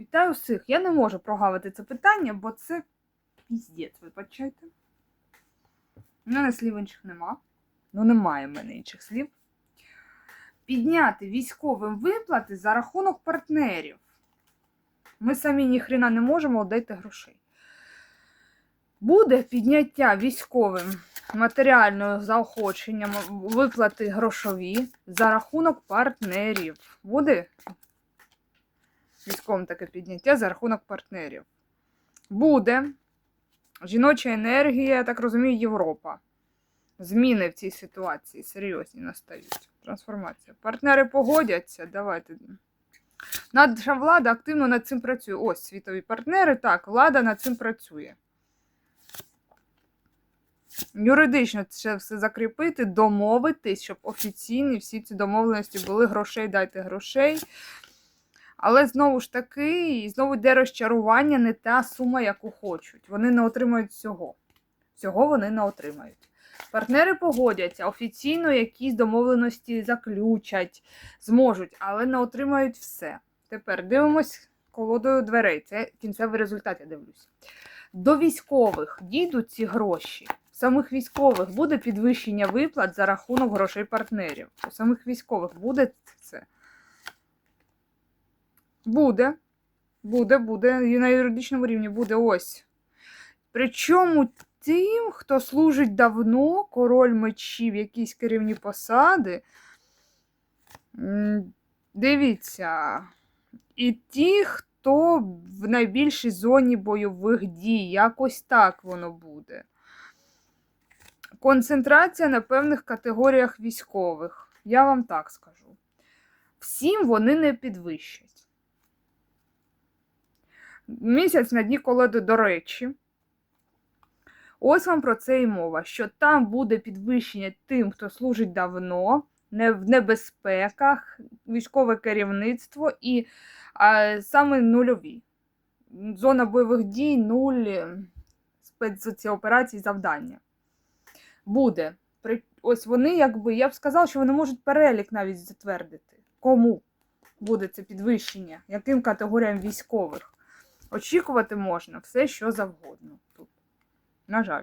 Вітаю всіх. Я не можу прогавити це питання, бо це піздець, вибачайте. У мене слів інших нема. Ну, немає в мене інших слів. Підняти військовим виплати за рахунок партнерів. Ми самі ніхрена не можемо дайте грошей. Буде підняття військовим матеріального заохочення, виплати грошові за рахунок партнерів. Буде військовим таке підняття за рахунок партнерів. Буде жіноча енергія, я так розумію, Європа. Зміни в цій ситуації серйозні настають. Трансформація. Партнери погодяться. Давайте. Наша влада активно над цим працює. Ось світові партнери. Так, влада над цим працює. Юридично це все закріпити, домовитись, щоб офіційні всі ці домовленості були грошей, дайте грошей. Але знову ж таки, знову йде розчарування, не та сума, яку хочуть. Вони не отримають всього. Всього вони не отримають. Партнери погодяться, офіційно якісь домовленості заключать, зможуть, але не отримають все. Тепер дивимось колодою дверей. Це кінцевий результат, я дивлюсь. До військових дійдуть ці гроші. У самих військових буде підвищення виплат за рахунок грошей партнерів. У самих військових буде це. Буде. Буде, буде. І на юридичному рівні буде ось. Причому тим, хто служить давно, король мечів, якісь керівні посади. Дивіться. І ті, хто в найбільшій зоні бойових дій, якось так воно буде. Концентрація на певних категоріях військових. Я вам так скажу. Всім вони не підвищать. Місяць на дні колоди, до речі. Ось вам про це і мова, що там буде підвищення тим, хто служить давно, не в небезпеках, військове керівництво і а, саме нульові. Зона бойових дій, нуль е, спецоперацій, завдання. Буде. Ось вони, якби, я б сказала, що вони можуть перелік навіть затвердити. Кому буде це підвищення, яким категоріям військових. Очікувати можна все, що завгодно тут. На жаль.